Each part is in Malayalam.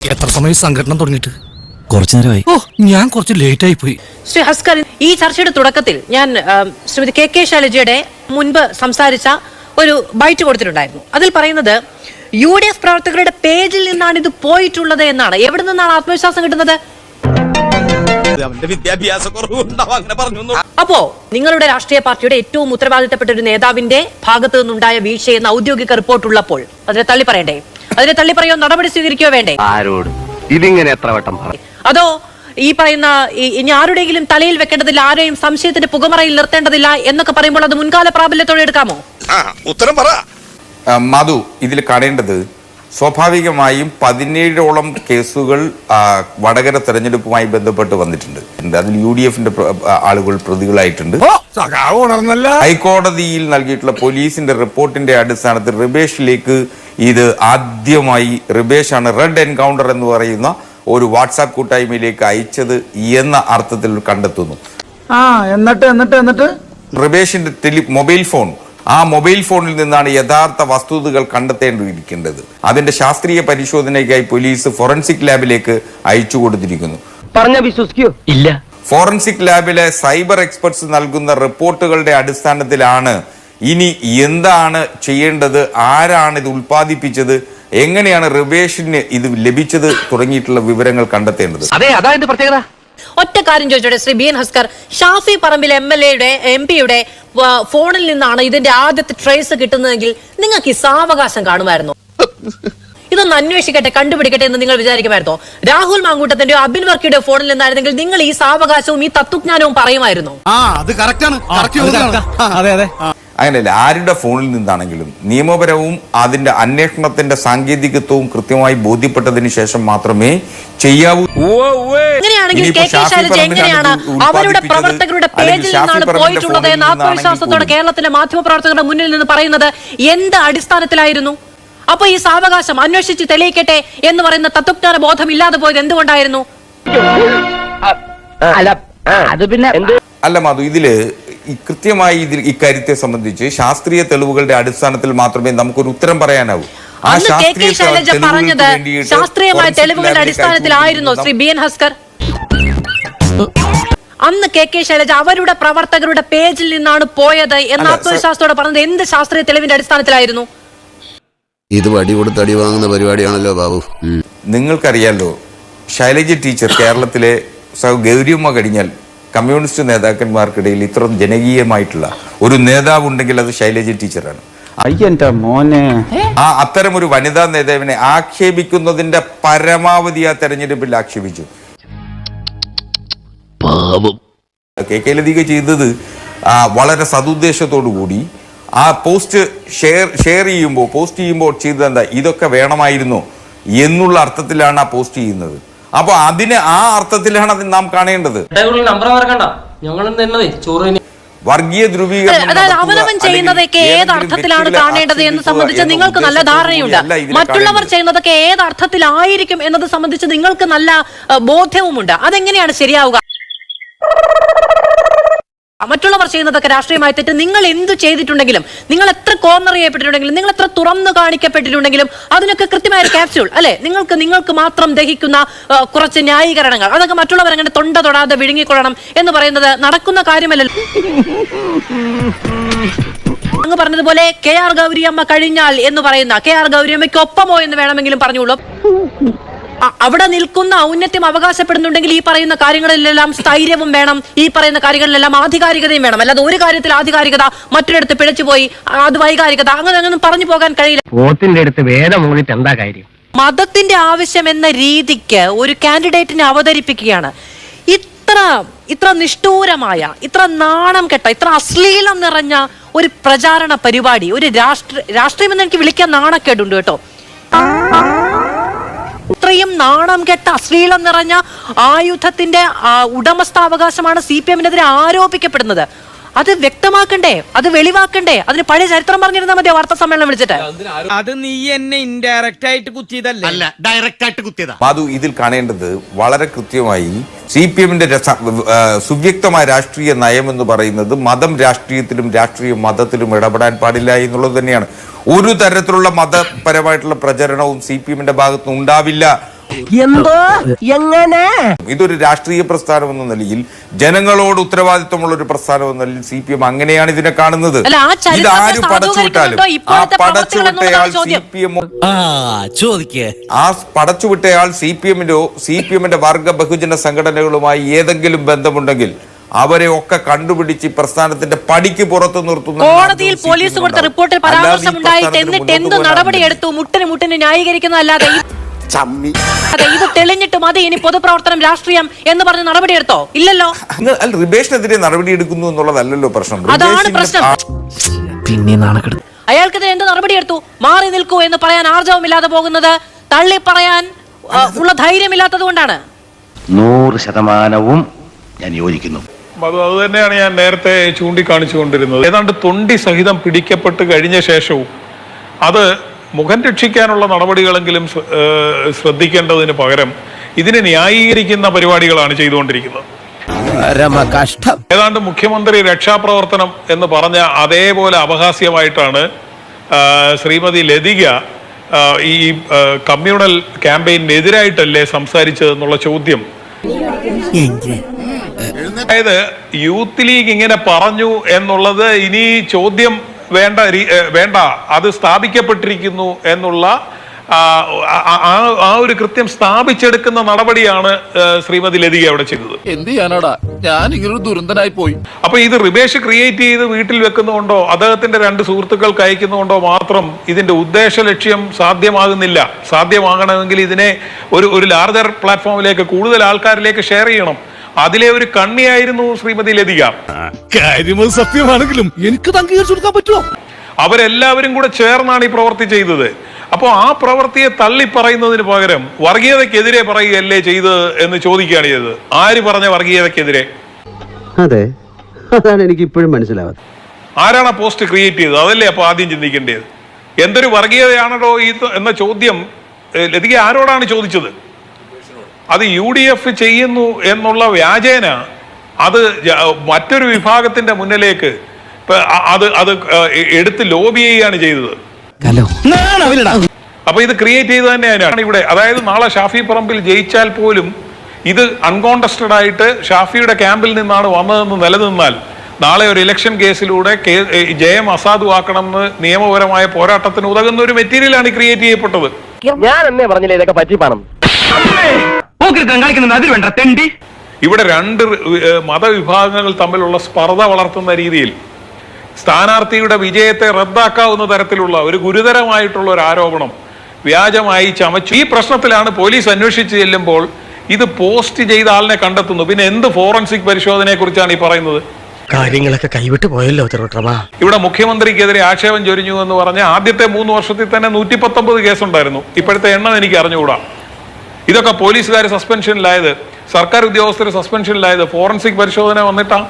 എത്ര സമയം സംഘടന തുടങ്ങിയിട്ട്? കുറച്ചു നേരമായി. ഓ ഞാൻ കുറച്ച് ലേറ്റ് ആയി പോയി. ശ്രീ ഹസ്കർ ഈ ചർച്ചയുടെ തുടക്കത്തിൽ ഞാൻ ആ, ശ്രീമതി കെ കെ ശൈലജയുടെ മുൻപ് സംസാരിച്ച ഒരു ബൈറ്റ് കൊടുത്തിട്ടുണ്ടായിരുന്നു. അതിൽ പറയുന്നത് യു ഡി എഫ് പ്രവർത്തകരുടെ പേജിൽ നിന്നാണ് ഇത് പോയിട്ടുള്ളത് എന്നാണ്. എവിടെ നിന്നാണ് ആത്മവിശ്വാസം കിട്ടുന്നത്? അവന്റെ വിദ്യാഭ്യാസ കുറവുണ്ടാവും അങ്ങനെ പറഞ്ഞു അപ്പോ നിങ്ങളുടെ രാഷ്ട്രീയ പാർട്ടിയുടെ ഏറ്റവും ഉത്തരവാദിത്തപ്പെട്ട ഒരു നേതാവിന്റെ ഭാഗത്തു നിന്നുണ്ടായ എന്ന ഔദ്യോഗിക റിപ്പോർട്ട് ഉള്ളപ്പോൾ അതിനെ തള്ളി പറയണ്ടേ അതിനെ തള്ളി പറയോ നടപടി സ്വീകരിക്കുകയോ വേണ്ടേ? ആരോട്? ഇതിങ്ങനെ എത്ര വട്ടം പറ അതോ ഈ പറയുന്ന ഇനി ആരുടെയെങ്കിലും തലയിൽ വെക്കേണ്ടതില്ല ആരെയും സംശയത്തിന്റെ പുകമറയിൽ നിർത്തേണ്ടതില്ല എന്നൊക്കെ പറയുമ്പോൾ അത് മുൻകാല പ്രാബല്യത്തോടെ എടുക്കാമോ? ഉത്തരം പറ. മധു ഇതിൽ കാണേണ്ടത് സ്വാഭാവികമായും പതിനേഴോളം കേസുകൾ വടകര തെരഞ്ഞെടുപ്പുമായി ബന്ധപ്പെട്ട് വന്നിട്ടുണ്ട്. അതിൽ യു ഡി എഫിന്റെ ആളുകൾ പ്രതികളായിട്ടുണ്ട്. ഹൈക്കോടതിയിൽ നൽകിയിട്ടുള്ള പോലീസിന്റെ റിപ്പോർട്ടിന്റെ അടിസ്ഥാനത്തിൽ റിബേഷിലേക്ക് ഇത് ആദ്യമായി റിബേഷാണ് റെഡ് എൻകൗണ്ടർ എന്ന് പറയുന്ന ഒരു വാട്സാപ്പ് കൂട്ടായ്മയിലേക്ക് അയച്ചത് എന്ന അർത്ഥത്തിൽ കണ്ടെത്തുന്നു. ആ എന്നിട്ട് എന്നിട്ട് എന്നിട്ട്? റിബേഷിന്റെ ടെലി മൊബൈൽ ഫോൺ ആ മൊബൈൽ ഫോണിൽ നിന്നാണ് യഥാർത്ഥ വസ്തുതകൾ കണ്ടെത്തേണ്ടിയിരിക്കേണ്ടത്. അതിന്റെ ശാസ്ത്രീയ പരിശോധനയ്ക്കായി പോലീസ് ഫോറൻസിക് ലാബിലേക്ക് അയച്ചു കൊടുത്തിരിക്കുന്നു. പറഞ്ഞ വിശ്വസിക്കോ. ഇല്ല. ഫോറൻസിക് ലാബിലെ സൈബർ എക്സ്പെർട്സ് നൽകുന്ന റിപ്പോർട്ടുകളുടെ അടിസ്ഥാനത്തിലാണ് ഇനി എന്താണ് ചെയ്യേണ്ടത് ആരാണ് ഇത് ഉൽപ്പാദിപ്പിച്ചത് എങ്ങനെയാണ് റിവേഷന് ഇത് ലഭിച്ചത് തുടങ്ങിയിട്ടുള്ള വിവരങ്ങൾ കണ്ടെത്തേണ്ടത്. അതെ അതാ പ്രത്യേകത. ഒറ്റ കാര്യം ചോദിച്ചോട്ടെ ശ്രീ ബി എൻ ഹസ്കർ. ഷാഫി പറമ്പിലെ എം എൽ എയുടെ എം പിയുടെ ഫോണിൽ നിന്നാണ് ഇതിന്റെ ആദ്യത്തെ ട്രേസ് കിട്ടുന്നതെങ്കിൽ നിങ്ങൾക്ക് ഈ സാവകാശം കാണുമായിരുന്നു? ഇതൊന്ന് അന്വേഷിക്കട്ടെ കണ്ടുപിടിക്കട്ടെ എന്ന് നിങ്ങൾ വിചാരിക്കുമായിരുന്നോ? രാഹുൽ മാങ്കൂട്ടത്തിന്റെ അബിൻ വർക്കിയുടെ ഫോണിൽ നിന്നായിരുന്നെങ്കിൽ നിങ്ങൾ ഈ സാവകാശവും ഈ തത്വജ്ഞാനവും പറയുമായിരുന്നു? അങ്ങനെയല്ല ആരുടെ ഫോണിൽ നിന്നാണെങ്കിലും നിയമപരവും അതിന്റെ അന്വേഷണത്തിന്റെ സാങ്കേതികത്വവും കൃത്യമായി ബോധ്യപ്പെട്ടതിന് ശേഷം മാത്രമേ ചെയ്യാവൂ. അങ്ങനെയാണെങ്കിൽ കെ കെ ശൈലജ എങ്ങനെയാണ് അവരുടെ പ്രവർത്തകരുടെ പേജിൽ നിന്നാണ് പോയിട്ടുള്ളത് ഫോണിൽ ആത്മവിശ്വാസത്തോടെ കേരളത്തിലെ മാധ്യമപ്രവർത്തകരുടെ മുന്നിൽ നിന്ന് പറയുന്നത് എന്ത് അടിസ്ഥാനത്തിലായിരുന്നു? അപ്പൊ ഈ സാവകാശം അന്വേഷിച്ച് തെളിയിക്കട്ടെ എന്ന് പറയുന്ന തത്വജ്ഞാന ബോധം ഇല്ലാതെ പോയത് എന്തുകൊണ്ടായിരുന്നു? അല്ല അത് പിന്നെ അല്ല മധു ഇതിൽ കൃത്യമായി ഇതിൽ ഇക്കാര്യത്തെ സംബന്ധിച്ച് ശാസ്ത്രീയ തെളിവുകളുടെ അടിസ്ഥാനത്തിൽ മാത്രമേ നമുക്കൊരു ഉത്തരം പറയാനാവൂ. ആ അന്ന് കെ കെ ശാസ്ത്രീയ ശൈലജ പറഞ്ഞത് ശാസ്ത്രീയമായ തെളിവുകളുടെ അടിസ്ഥാനത്തിലായിരുന്നു ശ്രീ ബി എൻ ഹസ്കർ. അന്ന് കെ കെ ശൈലജ അവരുടെ പ്രവർത്തകരുടെ പേജിൽ നിന്നാണ് പോയത് എന്ന ആത്മവിശ്വാസത്തോടെ പറഞ്ഞത് എന്ത് ശാസ്ത്രീയ തെളിവിന്റെ അടിസ്ഥാനത്തിലായിരുന്നു? ഇത് വടി കൊടുത്ത് അടി വാങ്ങുന്ന പരിപാടിയാണല്ലോ ബാബു. നിങ്ങൾക്കറിയാലോ ശൈലജ ടീച്ചർ കേരളത്തിലെ സൗ ഗൗരിയമ്മ കഴിഞ്ഞാൽ കമ്മ്യൂണിസ്റ്റ് നേതാക്കന്മാർക്കിടയിൽ ഇത്ര ജനകീയമായിട്ടുള്ള ഒരു നേതാവ് ഉണ്ടെങ്കിൽ അത് ശൈലജ ടീച്ചറാണ്. മോനെ. ആ അത്തരം ഒരു വനിതാ നേതാവിനെ ആക്ഷേപിക്കുന്നതിന്റെ പരമാവധി ആ തെരഞ്ഞെടുപ്പിൽ ആക്ഷേപിച്ചു. കെ കെ ലതിക ചെയ്തത് ആ, വളരെ സതുദ്ദേശത്തോടു കൂടി. ആ പോസ്റ്റ് ഷെയർ ഷെയർ ചെയ്യുമ്പോൾ പോസ്റ്റ് ചെയ്യുമ്പോൾ ചെയ്തത് എന്താ? ഇതൊക്കെ വേണമായിരുന്നു എന്നുള്ള അർത്ഥത്തിലാണ് ആ പോസ്റ്റ് ചെയ്യുന്നത്. അപ്പോൾ അതിന് ആ അർത്ഥത്തിലാണ് അത് നാം കാണേണ്ടത്. വർഗീയ ധ്രുവീകരണം അവനവൻ ചെയ്യുന്നതൊക്കെ ഏത് അർത്ഥത്തിലാണ് കാണേണ്ടത് എന്ന് സംബന്ധിച്ച് നിങ്ങൾക്ക് നല്ല ധാരണയുണ്ട്. മറ്റുള്ളവർ ചെയ്യുന്നതൊക്കെ ഏത് അർത്ഥത്തിലായിരിക്കും എന്നത് സംബന്ധിച്ച് നിങ്ങൾക്ക് നല്ല ബോധ്യവുമുണ്ട്. അതെങ്ങനെയാണ് ശരിയാവുക? മറ്റുള്ളവർ ചെയ്യുന്നതൊക്കെ രാഷ്ട്രീയമായി തെറ്റ്. നിങ്ങൾ എന്ത് ചെയ്തിട്ടുണ്ടെങ്കിലും നിങ്ങൾ എത്ര കോർണർ ചെയ്യപ്പെട്ടിട്ടുണ്ടെങ്കിലും നിങ്ങൾ എത്ര തുറന്നു കാണിക്കപ്പെട്ടിട്ടുണ്ടെങ്കിലും അതിനൊക്കെ കൃത്യമായ ഒരു ക്യാപ്സ്യൂൾ അല്ലെ? നിങ്ങൾക്ക് നിങ്ങൾക്ക് മാത്രം ദഹിക്കുന്ന കുറച്ച് ന്യായീകരണങ്ങൾ. അതൊക്കെ മറ്റുള്ളവർ അങ്ങനെ തൊണ്ട തൊടാതെ വിഴുങ്ങിക്കൊള്ളണം എന്ന് പറയുന്നത് നടക്കുന്ന കാര്യമല്ലല്ലോ അങ്ങ് പറഞ്ഞതുപോലെ കെ ആർ ഗൗരിയമ്മ കഴിഞ്ഞാൽ എന്ന് പറയുന്ന കെ ആർ ഗൗരിയമ്മയ്ക്ക് ഒപ്പമോ എന്ന് വേണമെങ്കിലും പറഞ്ഞോളൂ അവിടെ നിൽക്കുന്ന ഔന്നത്യം അവകാശപ്പെടുന്നുണ്ടെങ്കിൽ ഈ പറയുന്ന കാര്യങ്ങളിലെല്ലാം സ്ഥൈര്യവും വേണം. ഈ പറയുന്ന കാര്യങ്ങളിലെല്ലാം ആധികാരികതയും വേണം. അല്ലാതെ ഒരു കാര്യത്തിൽ ആധികാരികത മറ്റൊരിടത്ത് പിഴച്ചുപോയി അത് വൈകാരികത അങ്ങനെ അങ്ങനെ പറഞ്ഞു പോകാൻ കഴിയില്ല. പോത്തിന്റെ അടുത്ത് വേദം എന്താ കാര്യം? മതത്തിന്റെ ആവശ്യം എന്ന രീതിക്ക് ഒരു കാൻഡിഡേറ്റിനെ അവതരിപ്പിക്കുകയാണ്. ഇത്ര ഇത്ര നിഷ്ഠൂരമായ ഇത്ര നാണം കെട്ട ഇത്ര അശ്ലീലം നിറഞ്ഞ ഒരു പ്രചാരണ പരിപാടി ഒരു രാഷ്ട്ര രാഷ്ട്രീയം എന്ന് എനിക്ക് വിളിക്കാൻ നാണക്കേടുണ്ട് കേട്ടോ. ഇത്രയും നാണം കെട്ട അശ്ലീലം നിറഞ്ഞ ആയുധത്തിന്റെ ഉടമസ്ഥാവകാശമാണ് സി പി എമ്മിനെതിരെ ആരോപിക്കപ്പെടുന്നത്. അത് വ്യക്തമാക്കണ്ടേ? അത് വെളിവാക്കണ്ടേ? അതിന് പഴയ ചരിത്രം പറഞ്ഞിരുന്ന മതി വാർത്താ സമ്മേളനം വിളിച്ചിട്ട്? അത് നീ എന്നെ ഇൻഡയറക്റ്റ് ആയിട്ട് കുത്തിയതല്ല? അല്ല ഡയറക്റ്റ് ആയിട്ട് കുത്തിയതാ. മാധു ഇതിൽ കാണേണ്ടത് വളരെ കൃത്യമായി സി പി എമ്മിന്റെ സുവ്യക്തമായ രാഷ്ട്രീയ നയം എന്ന് പറയുന്നത് മതം രാഷ്ട്രീയത്തിലും രാഷ്ട്രീയ മതത്തിലും ഇടപെടാൻ പാടില്ല എന്നുള്ളത് തന്നെയാണ്. ഒരു തരത്തിലുള്ള മതപരമായിട്ടുള്ള പ്രചരണവും സി പി എമ്മിന്റെ ഭാഗത്തുനിന്ന് ഉണ്ടാവില്ല. എന്തോ? എങ്ങനെ? ഇതൊരു രാഷ്ട്രീയ പ്രസ്ഥാനം എന്ന നിലയിൽ ജനങ്ങളോട് ഉത്തരവാദിത്വമുള്ള ഒരു പ്രസ്ഥാനം എന്ന നിലയിൽ സി പി എം അങ്ങനെയാണ് ഇതിനെ കാണുന്നത്. ഇതാരും പടച്ചുവിട്ടാലും ആ പടച്ചുവിട്ടയാൾ സി ചോദ്യം. പി എം ആ ചോദിക്കേ. ആ പടച്ചുവിട്ടയാൾ സി പി എമ്മിന്റോ സി പി എമ്മിന്റെ വർഗ ബഹുജന സംഘടനകളുമായി ഏതെങ്കിലും ബന്ധമുണ്ടെങ്കിൽ അവരെ ഒക്കെ കണ്ടുപിടിച്ച് പ്രസ്ഥാനത്തിന്റെ പടിക്ക് പുറത്ത് നിർത്തുന്നു കോടതിയിൽ പോലീസ് കൊടുത്ത റിപ്പോർട്ടിൽ പരാമർശം ഉണ്ടായിട്ട് എന്നിട്ട് എന്ത് നടപടി എടുത്തു മുട്ടിന് മുട്ടിന് ന്യായീകരിക്കുന്നതല്ലാതെ ഈ- അതെ ഇത് തെളിഞ്ഞിട്ടും അത് ഇനി പൊതുപ്രവർത്തനം രാഷ്ട്രീയം എന്ന് പറഞ്ഞ് നടപടി എടുത്തോ ഇല്ലല്ലോ. നിങ്ങൾ അല്ല റിബേഷിനെതിരെ നടപടി എടുക്കുന്നു എന്നുള്ളതല്ലല്ലോ പ്രശ്നം. അതാണ് പ്രശ്നം. പിന്നെ നാണക്കെടുത്ത് അയാൾക്കെതിരെ എന്ത് നടപടി എടുത്തു മാറി നിൽക്കൂ എന്ന് പറയാൻ ആർജവമില്ലാതെ പോകുന്നത് തള്ളി പറയാൻ ആ, ഉള്ള ധൈര്യമില്ലാത്തത് കൊണ്ടാണ്. നൂറ് ശതമാനവും ഞാൻ യോജിക്കുന്നു. അത് അത് തന്നെയാണ് ഞാൻ നേരത്തെ ചൂണ്ടിക്കാണിച്ചുകൊണ്ടിരുന്നത്. ഏതാണ്ട് തൊണ്ടി സഹിതം പിടിക്കപ്പെട്ട് കഴിഞ്ഞ ശേഷവും അത് മുഖം രക്ഷിക്കാനുള്ള നടപടികളെങ്കിലും ശ്ര- ശ്രദ്ധിക്കേണ്ടതിന് പകരം ഇതിനെ ന്യായീകരിക്കുന്ന പരിപാടികളാണ് ചെയ്തുകൊണ്ടിരിക്കുന്നത്. കഷ്ടം ഏതാണ്ട് മുഖ്യമന്ത്രി രക്ഷാപ്രവർത്തനം എന്ന് പറഞ്ഞ അതേപോലെ അപഹാസ്യമായിട്ടാണ് ശ്രീമതി ലതിക ഈ കമ്മ്യൂണൽ ക്യാമ്പയിനെതിരായിട്ടല്ലേ സംസാരിച്ചതെന്നുള്ള ചോദ്യം. അതായത് യൂത്ത് ലീഗ് ഇങ്ങനെ പറഞ്ഞു എന്നുള്ളത് ഇനി ചോദ്യം വേണ്ട വേണ്ട അത് സ്ഥാപിക്കപ്പെട്ടിരിക്കുന്നു എന്നുള്ള ആ, ഒരു കൃത്യം സ്ഥാപിച്ചെടുക്കുന്ന നടപടിയാണ് ശ്രീമതി ലതിക അവിടെ ചെയ്തത്. എന്ത് ചെയ്യാനാടാ? ഞാൻ ഇങ്ങനൊരു ദുരന്തനായി പോയി. അപ്പൊ ഇത് റിബേഷ് ക്രിയേറ്റ് ചെയ്ത് വീട്ടിൽ വെക്കുന്നതുകൊണ്ടോ അദ്ദേഹത്തിന്റെ രണ്ട് സുഹൃത്തുക്കൾക്ക് അയക്കുന്നതുകൊണ്ടോ മാത്രം ഇതിന്റെ ഉദ്ദേശ ലക്ഷ്യം സാധ്യമാകുന്നില്ല. സാധ്യമാകണമെങ്കിൽ ഇതിനെ ഒരു ഒരു ലാർജർ പ്ലാറ്റ്ഫോമിലേക്ക് കൂടുതൽ ആൾക്കാരിലേക്ക് ഷെയർ ചെയ്യണം. അതിലെ ഒരു കണ്ണിയായിരുന്നു ശ്രീമതി ലതിക. കാര്യം സത്യമാണെങ്കിലും എനിക്ക് അംഗീകരിച്ചു കൊടുക്കാൻ പറ്റുമോ? അവരെല്ലാവരും കൂടെ ചേർന്നാണ് ഈ പ്രവൃത്തി ചെയ്തത്. അപ്പോൾ ആ പ്രവൃത്തിയെ തള്ളി പറയുന്നതിന് പകരം വർഗീയതക്കെതിരെ പറയുകയല്ലേ ചെയ്തത് എന്ന് ചോദിക്കുകയാണ് ചെയ്തത്. ആര് പറഞ്ഞ വർഗീയതക്കെതിരെ അതെ അതാണ് എനിക്ക് ഇപ്പോഴും മനസ്സിലാവാത്തത്. ആരാണ് ആ പോസ്റ്റ് ക്രിയേറ്റ് ചെയ്തത്? അതല്ലേ അപ്പൊ ആദ്യം ചിന്തിക്കേണ്ടത്? എന്തൊരു വർഗീയതയാണല്ലോ ഈ എന്ന ചോദ്യം ലതിക ആരോടാണ് ചോദിച്ചത്? അത് യു ഡി എഫ് ചെയ്യുന്നു എന്നുള്ള വ്യാജേന അത് മറ്റൊരു വിഭാഗത്തിന്റെ മുന്നിലേക്ക് അത് അത് എടുത്ത് ലോബി ചെയ്യുകയാണ് ചെയ്തത്. അപ്പൊ ഇത് ക്രിയേറ്റ് ചെയ്ത് തന്നെയാണ്. ഇവിടെ അതായത് നാളെ ഷാഫി പറമ്പിൽ ജയിച്ചാൽ പോലും ഇത് അൺകോണ്ടസ്റ്റഡ് ആയിട്ട് ഷാഫിയുടെ ക്യാമ്പിൽ നിന്നാണ് വന്നതെന്ന് നിലനിന്നാൽ നാളെ ഒരു ഇലക്ഷൻ കേസിലൂടെ ജയം അസാധുവാക്കണമെന്ന് നിയമപരമായ പോരാട്ടത്തിന് ഉതകുന്ന ഒരു മെറ്റീരിയലാണ് ക്രിയേറ്റ് ചെയ്യപ്പെട്ടത്. ഞാൻ എന്നെ പറഞ്ഞില്ല ഇതൊക്കെ പറ്റിപ്പാണെന്ന്? കാണിക്കുന്നത് അതിൽ വേണ്ട തെണ്ടി. ഇവിടെ രണ്ട് മതവിഭാഗങ്ങൾ തമ്മിലുള്ള സ്പർദ്ധ വളർത്തുന്ന രീതിയിൽ സ്ഥാനാർത്ഥിയുടെ വിജയത്തെ റദ്ദാക്കാവുന്ന തരത്തിലുള്ള ഒരു ഗുരുതരമായിട്ടുള്ള ഒരു ആരോപണം വ്യാജമായി ചമച്ചു. ഈ പ്രശ്നത്തിലാണ് പോലീസ് അന്വേഷിച്ചു ചെല്ലുമ്പോൾ ഇത് പോസ്റ്റ് ചെയ്ത ആളിനെ കണ്ടെത്തുന്നു. പിന്നെ എന്ത് ഫോറൻസിക് പരിശോധനയെ കുറിച്ചാണ് ഈ പറയുന്നത്? കാര്യങ്ങളൊക്കെ കൈവിട്ട് പോയല്ലോ തിരുവട്ടമാ ഇവിടെ മുഖ്യമന്ത്രിക്കെതിരെ ആക്ഷേപം ചൊരിഞ്ഞു എന്ന് പറഞ്ഞ ആദ്യത്തെ മൂന്ന് വർഷത്തിൽ തന്നെ നൂറ്റി പത്തൊമ്പത് കേസുണ്ടായിരുന്നു. ഇപ്പോഴത്തെ എണ്ണം എനിക്ക് അറിഞ്ഞുകൂടാ. ഇതൊക്കെ പോലീസുകാർ സസ്പെൻഷനിലായത് സർക്കാർ ഉദ്യോഗസ്ഥർ സസ്പെൻഷനിലായത് ഫോറൻസിക് പരിശോധന വന്നിട്ടാ.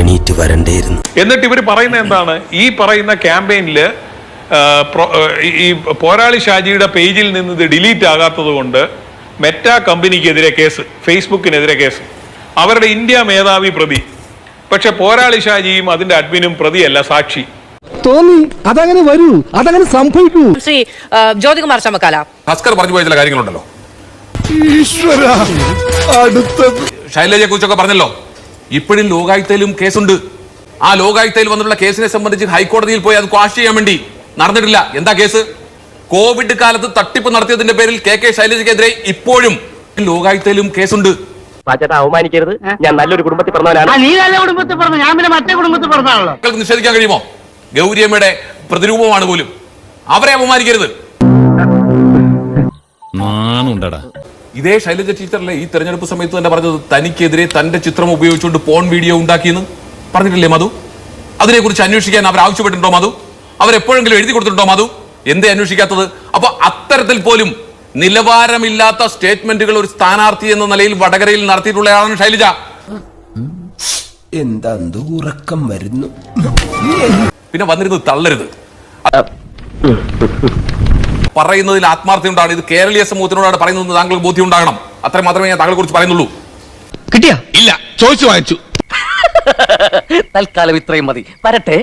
എണീറ്റ് വരണ്ടേയിരുന്നു. എന്നിട്ട് ഇവർ പറയുന്ന എന്താണ്? ഈ പറയുന്ന ക്യാമ്പയിനിൽ ഈ പോരാളി ഷാജിയുടെ പേജിൽ നിന്ന് ഇത് ഡിലീറ്റ് ആകാത്തത് കൊണ്ട് മെറ്റ കമ്പനിക്കെതിരെ കേസ് ഫേസ്ബുക്കിനെതിരെ കേസ്. അവരുടെ ഇന്ത്യ മേധാവി പ്രതി. പക്ഷെ പോരാളി ഷാജിയും അതിന്റെ അഡ്മിനും പ്രതിയല്ല സാക്ഷി. തോന്നി അതങ്ങനെ വരൂ അതങ്ങനെ സംഭവിക്കൂ. ശ്രീ ആ, ജ്യോതികുമാർ ചമക്കാല. ഭാസ്കർ പറഞ്ഞു പോയ ചില കാര്യങ്ങളുണ്ടല്ലോ. ഈശ്വര അടുത്തത്. ശൈലജയെ കുറിച്ചൊക്കെ പറഞ്ഞല്ലോ. ഇപ്പോഴും ലോകായുക്തയിലും കേസുണ്ട്. ആ ലോകായുക്തയിൽ വന്നിട്ടുള്ള കേസിനെ സംബന്ധിച്ച് ഹൈക്കോടതിയിൽ പോയി അത് ക്വാഷ് ചെയ്യാൻ വേണ്ടി നടന്നിട്ടില്ല. എന്താ കേസ്? കോവിഡ് കാലത്ത് തട്ടിപ്പ് നടത്തിയതിന്റെ പേരിൽ കെ കെ ശൈലജയ്ക്കെതിരെ ഇപ്പോഴും ലോകായുക്തയിലും കേസുണ്ട്. പാച്ചേട്ടാ അവമാനിക്കരുത്. ഞാൻ നല്ലൊരു കുടുംബത്തിൽ പറഞ്ഞവനാണ് നീ നല്ല കുടുംബത്തിൽ പറഞ്ഞു ഞാൻ പിന്നെ മറ്റേ കുടുംബത്തിൽ പറഞ്ഞാണല്ലോ നിങ്ങൾക്ക് നിഷേധിക്കാൻ കഴിയുമോ? ഗൗരിയമ്മയുടെ പ്രതിരൂപമാണ് പോലും. അവരെ അപമാനിക്കരുത്. നാണുണ്ടടാ. ഇതേ ശൈലജ ടീച്ചറല്ലേ ഈ തെരഞ്ഞെടുപ്പ് സമയത്ത് തന്നെ പറഞ്ഞത്? തനിക്കെതിരെ തന്റെ ചിത്രം ഉപയോഗിച്ചുകൊണ്ട് പോൺ വീഡിയോ ഉണ്ടാക്കിയെന്ന് പറഞ്ഞിട്ടില്ലേ മധു? അതിനെക്കുറിച്ച് അന്വേഷിക്കാൻ അവർ ആവശ്യപ്പെട്ടിട്ടുണ്ടോ മധു? അവരെപ്പോഴെങ്കിലും എഴുതി കൊടുത്തിട്ടുണ്ടോ മധു? എന്തേ അന്വേഷിക്കാത്തത്? അപ്പൊ അത്തരത്തിൽ പോലും നിലവാരമില്ലാത്ത സ്റ്റേറ്റ്മെന്റുകൾ ഒരു സ്ഥാനാർത്ഥി എന്ന നിലയിൽ വടകരയിൽ നടത്തിയിട്ടുള്ളയാളാണ് ശൈലജ. എന്താ ഉറക്കം വരുന്നു? പിന്നെ വന്നിരുന്നത് തള്ളരുത്. പറയുന്നതിൽ ആത്മാർത്ഥത ഉണ്ടാകണം ഇത് കേരളീയ സമൂഹത്തിനോടാണ് പറയുന്നത് താങ്കൾക്ക് ബോധ്യം ഉണ്ടാകണം അത്ര മാത്രമേ ഞാൻ താങ്കളെ കുറിച്ച് പറയുന്നുള്ളൂ. കിട്ടിയാ? ഇല്ല ചോദിച്ചു വാങ്ങിച്ചു. തൽക്കാലം ഇത്രയും മതി. വരട്ടെ.